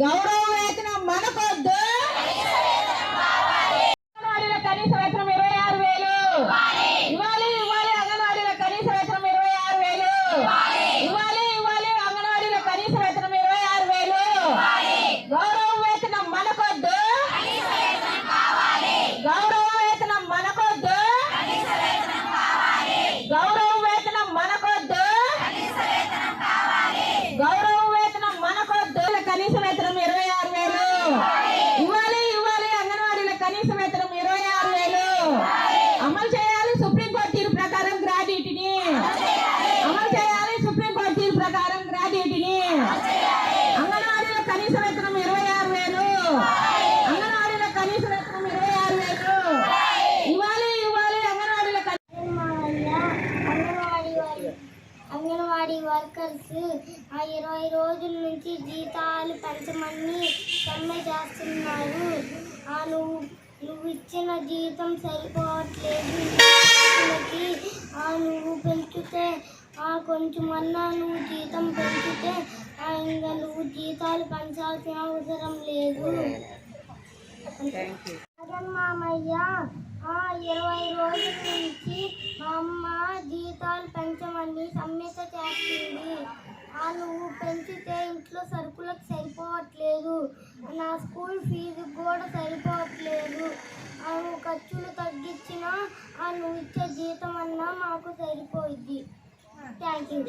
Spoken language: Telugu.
ಗೌರವ అమలు చేయాలి సుప్రీంకోర్టు తీర్పు ప్రకారం గ్రాడ్యుయేట్ని. అమలు చేయాలి సుప్రీంకోర్టు తీర్పు ప్రకారం గ్రాడ్యుయేట్ని. అంగన్వాడీలో కనీస వేతనం ఇరవై ఆరు వేలు. అంగన్వాడీలో కనీస వేతనం ఇరవై ఆరు వేలు. ఇవ్వాలి ఇవ్వాలి అంగన్వాడీలో అంగన్వాడీ వర్కర్స్ ఆ ఇరవై రోజుల నుంచి జీతాలు పెంచమని సమ్మె చేస్తున్నారు. ఇచ్చిన జీతం సరిపోవట్లేదు. ఆ నువ్వు పెంచితే ఆ కొంచెమన్నా నువ్వు జీతం పెంచితే ఆ ఇంకా నువ్వు జీతాలు పెంచాల్సిన అవసరం లేదు. మామయ్య ఆ ఇరవై రోజుల నుంచి మా అమ్మ జీతాలు పెంచమని సమ్మెత చేస్తుంది ఆ నువ్వు పెంచితే ఇంట్లో సరుకులకు సరిపోవట్లేదు. ఖర్చులు తగ్గించినా ఆ నువ్వు ఇచ్చే జీతం అన్నా మాకు సరిపోయింది థ్యాంక్ యూ